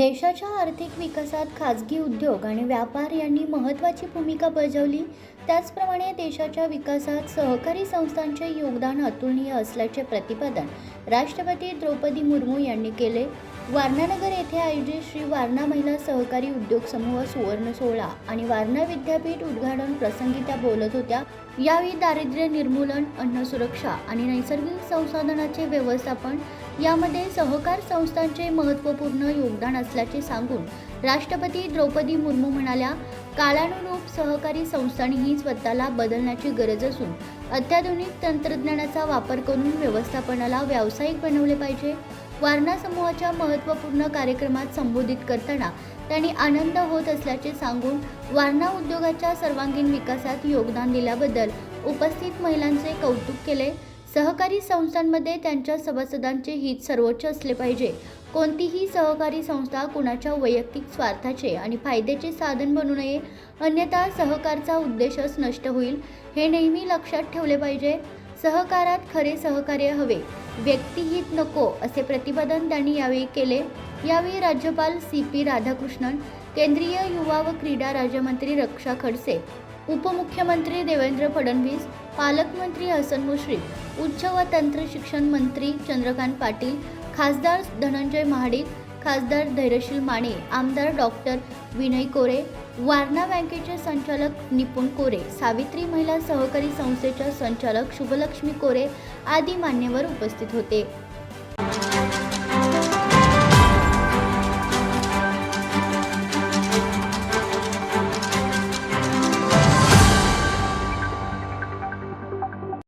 देशाच्या आर्थिक विकासात खाजगी उद्योग आणि व्यापार यांनी महत्त्वाची भूमिका बजावली. त्याचप्रमाणे देशाच्या विकासात सहकारी संस्थांचे योगदान अतुलनीय असल्याचे प्रतिपादन राष्ट्रपती द्रौपदी मुर्मू यांनी केले. वारणानगर येथे आयोजित श्री वारणा महिला सहकारी उद्योग समूह सुवर्ण सोहळा आणि वारणा विद्यापीठ उद्घाटन प्रसंगी त्या बोलत होत्या. यावेळी दारिद्र्य निर्मूलन अन्न सुरक्षा आणि नैसर्गिक संसाधनाचे व्यवस्थापन यामध्ये सहकार संस्थांचे महत्त्वपूर्ण योगदान असल्याचे सांगून राष्ट्रपती द्रौपदी मुर्मू म्हणाल्या कालानुरूप सहकारी संस्थांनीही स्वतःला बदलण्याची गरज असून अत्याधुनिक तंत्रज्ञानाचा वापर करून व्यवस्थापनाला व्यावसायिक बनवले पाहिजे. वारणा समूहाच्या महत्त्वपूर्ण कार्यक्रमात संबोधित करताना त्यांनी आनंद होत असल्याचे सांगून वारणा उद्योगाच्या सर्वांगीण विकासात योगदान दिल्याबद्दल उपस्थित महिलांचे कौतुक केले. सहकारी संस्थांमध्ये त्यांच्या सभासदांचे हित सर्वोच्च असले पाहिजे. कोणतीही सहकारी संस्था कुणाच्या वैयक्तिक स्वार्थाचे आणि फायद्याचे साधन बनू नये. अन्यथा सहकारचा उद्देशच नष्ट होईल. हे नेहमी लक्षात ठेवले पाहिजे. सहकारात खरे सहकार्य हवे. व्यक्तिहित नको असे प्रतिपादन त्यांनी यावेळी केले. यावेळी राज्यपाल सी पी राधाकृष्णन केंद्रीय युवा व क्रीडा राज्यमंत्री रक्षा खडसे उपमुख्यमंत्री देवेंद्र फडणवीस पालकमंत्री हसन मुश्रीफ उच्च व तंत्र शिक्षण मंत्री चंद्रकांत पाटील खासदार धनंजय महाडिक खासदार धैर्यशील माने आमदार डॉक्टर विनय कोरे वारणा बँकेचे संचालक निपुण कोरे सावित्री महिला सहकारी संस्थेच्या संचालक शुभलक्ष्मी कोरे आदी मान्यवर उपस्थित होते.